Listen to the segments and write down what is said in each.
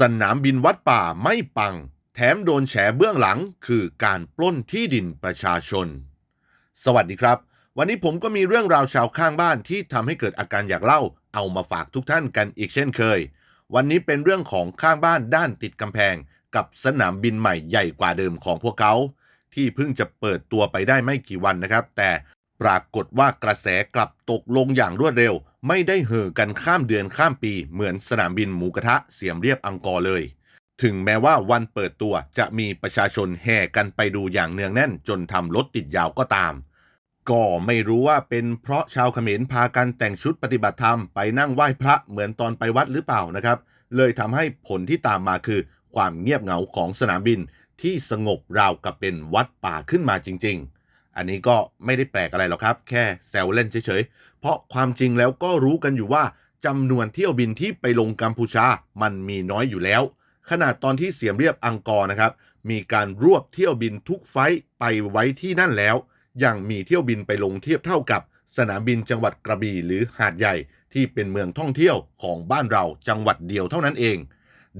สนามบินวัดป่าไม่ปัง แถมโดนแฉเบื้องหลังคือการปล้นที่ดินประชาชน สวัสดีครับ วันนี้ผมก็มีเรื่องราวชาวข้างบ้านที่ทำให้เกิดอาการอยากเล่า เอามาฝากทุกท่านกันอีกเช่นเคย วันนี้เป็นเรื่องของข้างบ้านด้านติดกำแพง กับสนามบินใหม่ใหญ่กว่าเดิมของพวกเขา ที่เพิ่งจะเปิดตัวไปได้ไม่กี่วันนะครับ แต่ปรากฏว่ากระแสกลับตกลงอย่างรวดเร็ว ไม่ได้เห่อกันข้ามเดือนข้ามปีเหมือนสนามบินหมูกระทะเสียมเรียบอังกอร์เลย ถึงแม้ว่าวันเปิดตัวจะมีประชาชนแห่กันไปดูอย่างเนืองแน่นจนทำรถติดยาวก็ตาม ก็ไม่รู้ว่าเป็นเพราะชาวเขมรพากันแต่งชุดปฏิบัติธรรมไปนั่งไหว้พระเหมือนตอนไปวัดหรือเปล่านะครับ เลยทำให้ผลที่ตามมาคือ ความเงียบเหงาของสนามบินที่สงบราวกับเป็นวัดป่าขึ้นมาจริง ๆ อันนี้ก็ไม่ได้แปลกอะไรหรอกครับ แค่แซวเล่นเฉยๆ เพราะความจริงแล้วก็รู้กันอยู่ว่าจำนวนเที่ยวบินที่ไปลงกัมพูชามันมีน้อยอยู่แล้ว ขนาดตอนที่เสียมเรียบอังกอร์นะครับ มีการรวบเที่ยวบินทุกไฟท์ไปไว้ที่นั่นแล้ว ยังมีเที่ยวบินไปลงเทียบเท่ากับสนามบินจังหวัดกระบี่หรือหาดใหญ่ที่เป็นเมืองท่องเที่ยวของบ้านเราจังหวัดเดียวเท่านั้นเอง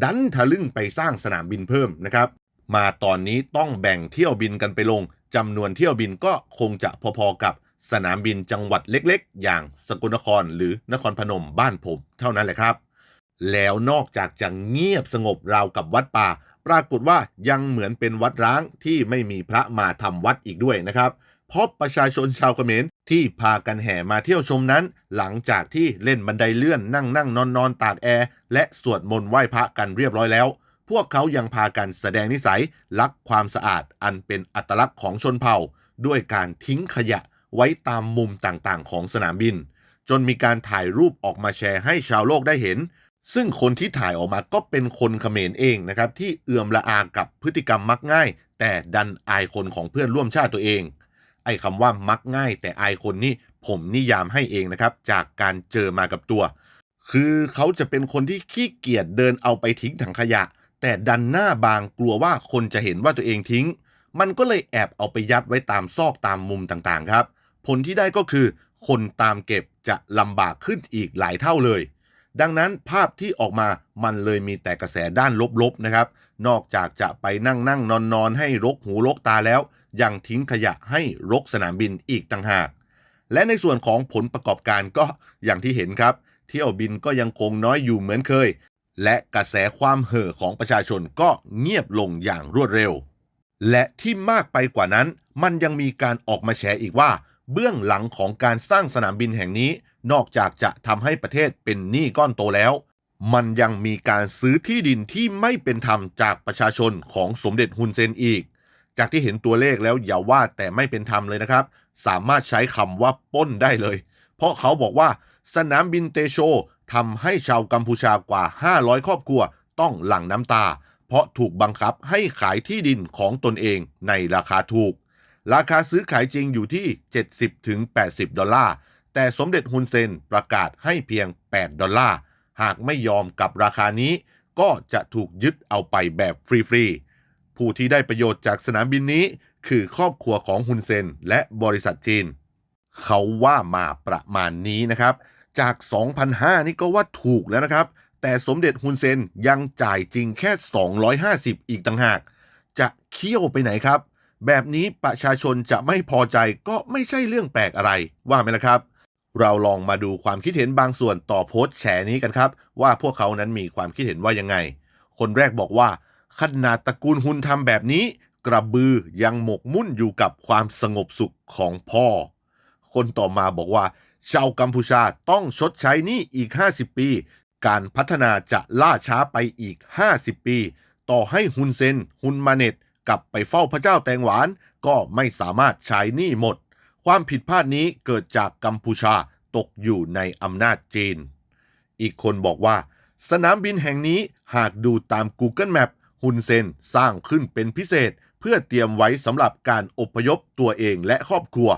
ดันทะลึ่งไปสร้างสนามบินเพิ่มนะครับ มาตอนนี้ต้องแบ่งเที่ยวบินกันไปลงจำนวนเที่ยวบินก็คงจะพอๆกับ สนามบินจังหวัดเล็กๆ อย่างสกลนครหรือนครพนมบ้านผมเท่านั้นแหละครับ แล้วนอกจากจะเงียบสงบราวกับวัดป่า ปรากฏว่ายังเหมือนเป็นวัดร้างที่ไม่มีพระมาทำวัดอีกด้วยนะครับเพราะประชาชนชาวเขมรที่พากันแห่มาเที่ยวชมนั้น หลังจากที่เล่นบันไดเลื่อนนั่งนั่งนอนนอนตากแอร์ และสวดมนต์ไหว้พระกันเรียบร้อยแล้ว พวกเขายังพากันแสดงนิสัยรักความสะอาดอันเป็นอัตลักษณ์ของชนเผ่า ด้วยการทิ้งขยะ ไว้ตามมุมต่างๆ ของสนามบิน จนมีการถ่ายรูปออกมาแชร์ให้ชาวโลกได้เห็น ซึ่งคนที่ถ่ายออกมาก็เป็นคนเขมรเองนะครับ ที่เอื่อมละอากับพฤติกรรมมักง่าย แต่ดันอายคนของเพื่อนร่วมชาติตัวเอง ไอ้คำว่ามักง่าย แต่อายคนนี่ผมนิยามให้เองนะครับ จากการเจอมากับตัว คือเขาจะเป็นคนที่ขี้เกียจเดินเอาไปทิ้งถังขยะ แต่ดันหน้าบางกลัวว่าคนจะเห็นว่าตัวเองทิ้ง มันก็เลยแอบเอาไปยัดไว้ตามซอกตามมุมต่างๆ ครับ ลที่ได้ก็คือ คนตามเก็บจะลำบากขึ้นอีกหลายเท่าเลย ดังนั้นภาพที่ออกมามันเลยมีแต่กระแสด้านลบๆนะครับ นอกจากจะไปนั่งนั่งนอนนอนให้รกหูรกตาแล้ว ยังทิ้งขยะให้รกสนามบินอีกต่างหาก และในส่วนของผลประกอบการก็อย่างที่เห็นครับ เที่ยวบินก็ยังคงน้อยอยู่เหมือนเคย และกระแสความเห่อของประชาชนก็เงียบลงอย่างรวดเร็ว และที่มากไปกว่านั้น มันยังมีการออกมาแชร์อีกว่า เบื้องหลังของการสร้างสนามบินแห่งนี้ นอกจากจะทำให้ประเทศเป็นหนี้ก้อนโตแล้ว มันยังมีการซื้อที่ดินที่ไม่เป็นธรรมจากประชาชนของสมเด็จฮุนเซนอีก จากที่เห็นตัวเลขแล้วอย่าว่าแต่ไม่เป็นธรรมเลยนะครับ สามารถใช้คำว่าป้นได้เลย เพราะเขาบอกว่าสนามบินเตโชทำให้ชาวกัมพูชากว่า 500 ครอบครัวต้องหลั่งน้ำตา เพราะถูกบังคับให้ขายที่ดินของตนเองในราคาถูก ราคาซื้อขายจริงอยู่ที่ 70-80 ดอลลาร์ แต่สมเด็จฮุนเซนประกาศให้เพียง 8 ดอลลาร์ หากไม่ยอมกับราคานี้ ก็จะถูกยึดเอาไปแบบฟรีๆ ผู้ที่ได้ประโยชน์จากสนามบินนี้ คือครอบครัวของฮุนเซนและบริษัทจีน เขาว่ามาประมาณนี้นะครับ จาก2,500นี่ก็ว่าถูกแล้วนะครับ แต่สมเด็จฮุนเซนยังจ่ายจริงแค่ 250 อีกต่างหาก จะเคี่ยวไปไหนครับ แบบนี้ประชาชนจะไม่พอใจก็ไม่ใช่เรื่องแปลกอะไร ว่าไหมล่ะครับ เราลองมาดูความคิดเห็นบางส่วนต่อโพสต์แฉนี้กันครับ ว่าพวกเขานั้นมีความคิดเห็นว่ายังไง คนแรกบอกว่าขนาดตระกูลฮุนทำแบบนี้ กระบือยังหมกมุ่นอยู่กับความสงบสุขของพ่อ คนต่อมาบอกว่า ชาวกัมพูชาต้องชดใช้นี้อีก 50 ปี การพัฒนาจะล่าช้าไปอีก 50 ปี ต่อให้ฮุนเซนฮุนมาเน็ต กลับไปเฝ้าพระเจ้าแตงหวาน ก็ไม่สามารถใช้หนี้หมด ความผิดพลาดนี้เกิดจากกัมพูชาตกอยู่ในอำนาจจีน อีกคนบอกว่า สนามบินแห่งนี้หากดูตาม Google Map ฮุนเซนสร้างขึ้นเป็นพิเศษ เพื่อเตรียมไว้สำหรับการอพยพตัวเองและครอบครัว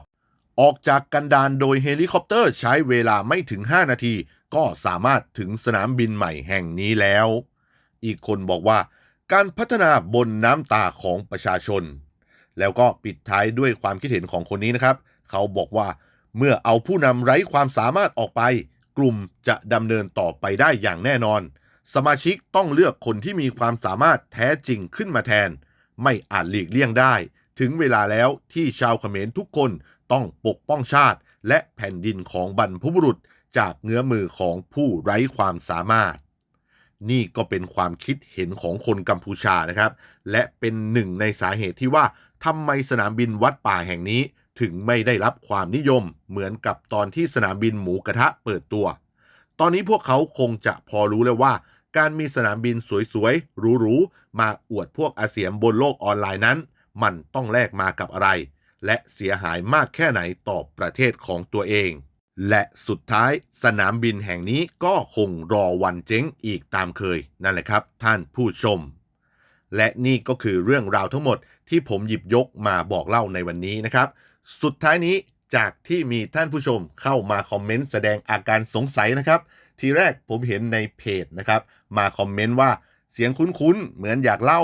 ออกจากกันดานโดยเฮลิคอปเตอร์ใช้เวลาไม่ถึง 5 นาที ก็สามารถถึงสนามบินใหม่แห่งนี้แล้ว อีกคนบอกว่า การพัฒนาบนน้ำตาของประชาชน แล้วก็ปิดท้ายด้วยความคิดเห็นของคนนี้นะครับ เขาบอกว่าเมื่อเอาผู้นำไร้ความสามารถออกไป กลุ่มจะดำเนินต่อไปได้อย่างแน่นอน สมาชิกต้องเลือกคนที่มีความสามารถแท้จริงขึ้นมาแทน ไม่อาจหลีกเลี่ยงได้ ถึงเวลาแล้วที่ชาวเขมรทุกคนต้องปกป้องชาติ และแผ่นดินของบรรพบุรุษ จากเงื้อมือของผู้ไร้ความสามารถ นี่ก็เป็นความคิดเห็นของคนกัมพูชานะครับ และเป็นหนึ่งในสาเหตุที่ว่าทำไมสนามบินวัดป่าแห่งนี้ถึงไม่ได้รับความนิยม เหมือนกับตอนที่สนามบินหมูกระทะเปิดตัว ตอนนี้พวกเขาคงจะพอรู้แล้วว่า การมีสนามบินสวยๆหรูๆมาอวดพวกอาเสียมบนโลกออนไลน์นั้น มันต้องแลกมากับอะไร และเสียหายมากแค่ไหนต่อประเทศของตัวเอง และสุดท้ายสนามบินแห่งนี้ก็คงรอวันเจ๊งอีกตามเคย นั่นแหละครับท่านผู้ชม และนี่ก็คือเรื่องราวทั้งหมดที่ผมหยิบยกมาบอกเล่าในวันนี้นะครับ สุดท้ายนี้จากที่มีท่านผู้ชมเข้ามาคอมเมนต์แสดงอาการสงสัยนะครับ ทีแรกผมเห็นในเพจนะครับ มาคอมเมนต์ว่าเสียงคุ้นๆเหมือนอยากเล่า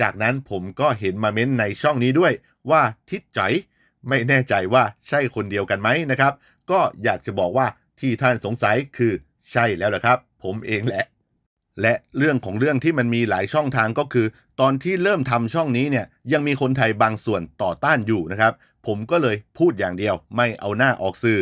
จากนั้นผมก็เห็นมาเม้นต์ในช่องนี้ด้วยว่าทิศใจอยไม่แน่ใจว่าใช่คนเดียวกันไหมนะครับ ก็อยากจะบอกว่าที่ท่านสงสัยคือใช่แล้วแหละครับ ผมเองแหละ และเรื่องของเรื่องที่มันมีหลายช่องทางก็คือ ตอนที่เริ่มทำช่องนี้เนี่ยยังมีคนไทยบางส่วนต่อต้านอยู่นะครับ ผมก็เลยพูดอย่างเดียว ไม่เอาหน้าออกสื่อ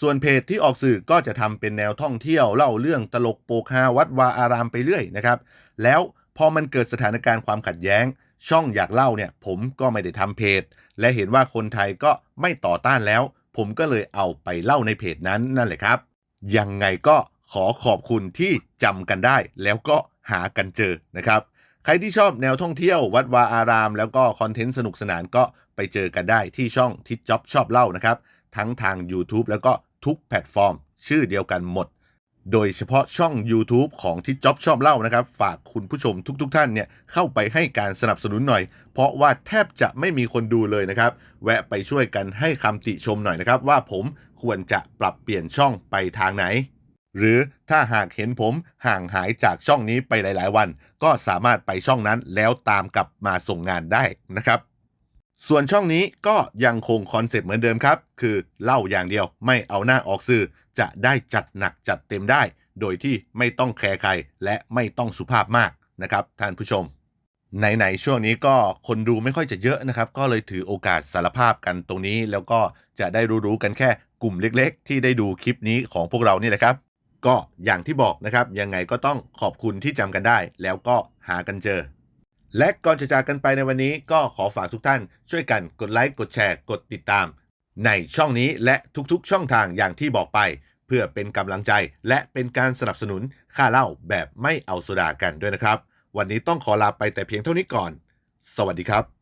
ส่วนเพจที่ออกสื่อก็จะทำเป็นแนวท่องเที่ยวเล่าเรื่องตลกโปกฮาวัดวาอารามไปเรื่อยนะครับแล้วพอมันเกิดสถานการณ์ความขัดแย้ง ช่องอยากเล่าเนี่ย ผมก็ไม่ได้ทำเพจ และเห็นว่าคนไทยก็ไม่ต่อต้านแล้ว ผมก็เลยเอาไปเล่าในเพจนั้นนั่นแหละครับ ยังไงก็ขอขอบคุณที่จำกันได้ แล้วก็หากันเจอนะครับ ใครที่ชอบแนวท่องเที่ยววัดวาอาราม แล้วก็คอนเทนต์สนุกสนานก็ไปเจอกันได้ที่ช่องทิศจ็อบชอบเล่านะครับ ทั้งทาง YouTube แล้วก็ทุกแพลตฟอร์ม ชื่อเดียวกันหมด โดยเฉพาะช่อง YouTube ของทิศจ็อบชอบเล่านะครับ ฝากคุณผู้ชมทุกๆทท่านเนี่ยเข้าไปให้การสนับสนุนหน่อย เพราะว่าแทบจะไม่มีคนดูเลยนะครับ แวะไปช่วยกันให้คำติชมหน่อยนะครับ ว่าผมควรจะปรับเปลี่ยนช่องไปทางไหน หรือถ้าหากเห็นผมห่างหายจากช่องนี้ไปหลาย ๆ วัน ก็สามารถไปช่องนั้นแล้วตามกลับมาส่งงานได้นะครับส่วนช่องนี้ก็ยังคงคอนเซปต์เหมือนเดิมครับ คือเล่าอย่างเดียวไม่เอาหน้าออกสื่อ จะได้จัดหนักจัดเต็มได้ โดยที่ไม่ต้องแคร์ใครและไม่ต้องสุภาพมากนะครับท่านผู้ชมไหนๆช่วงนี้ก็คนดูไม่ค่อยจะเยอะนะครับ ก็เลยถือโอกาสสารภาพกันตรงนี้ แล้วก็จะได้รู้ๆกันแค่กลุ่มเล็กๆ ที่ได้ดูคลิปนี้ของพวกเรานี่แหละครับ ก็อย่างที่บอกนะครับ ยังไงก็ต้องขอบคุณที่จำกันได้ แล้วก็หากันเจอ และก่อนจะจากกันไปในวันนี้ก็ขอฝากทุกท่านช่วยกันกดไลค์กดแชร์ กดติดตาม ในช่องนี้และทุกๆ ช่องทางอย่างที่บอกไป เพื่อเป็นกำลังใจและเป็นการสนับสนุนค่าเล่าแบบไม่เอาโซดากันด้วยนะครับ วันนี้ต้องขอลาไปแต่เพียงเท่านี้ก่อน สวัสดีครับ